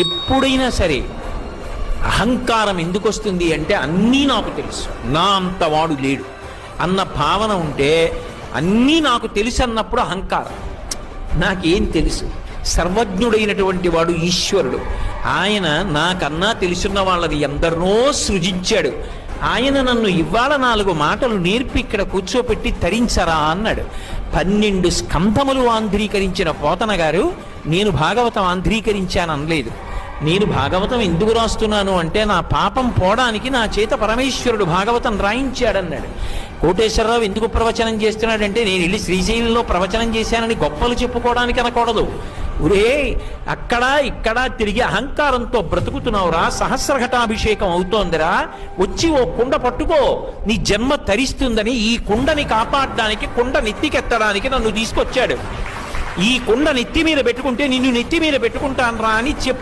ఎప్పుడైనా సరే అహంకారం ఎందుకు వస్తుంది అంటే అన్నీ నాకు తెలుసు. నా అంత వాడు లేడు. అన్న భావన ఉంటే అన్నీ నాకు తెలుసు అన్నప్పుడు అహంకారం. నాకేం తెలుసు? సర్వజ్ఞుడైనటువంటి వాడు ఈశ్వరుడు. ఆయన నాకన్నా తెలుసున్న వాళ్ళని ఎందరినో సృజించాడు. ఆయన నన్ను ఇవాళ నాలుగు మాటలు నేర్పి ఇక్కడ కూర్చోపెట్టి తరించరా అన్నాడు. పన్నెండు స్కంధములు ఆంధ్రీకరించిన పోతన గారు నేను భాగవతం ఆంధ్రీకరించాను అనలేదు నేను భాగవతం ఎందుకు రాస్తున్నాను అంటే నా పాపం పోవడానికి నా చేత పరమేశ్వరుడు భాగవతం రాయించాడన్నాడు. కోటేశ్వరరావు ఎందుకు ప్రవచనం చేస్తున్నాడంటే నేను వెళ్ళి శ్రీశైలంలో ప్రవచనం చేశానని గొప్పలు చెప్పుకోవడానికి అనకూడదు. ఒరే అక్కడ ఇక్కడ తిరిగి అహంకారంతో బ్రతుకుతున్నావురా సహస్రఘటాభిషేకం అవుతోందిరా వచ్చి ఓ కుండ పట్టుకో నీ జన్మ తరిస్తుందని ఈ కుండని కాపాడడానికి కుండ నెత్తికెత్తడానికి నన్ను తీసుకొచ్చాడు. ఈ కుండ నెత్తి మీద పెట్టుకుంటే నిన్ను నెత్తి మీద పెట్టుకుంటాను రా అని చెప్పు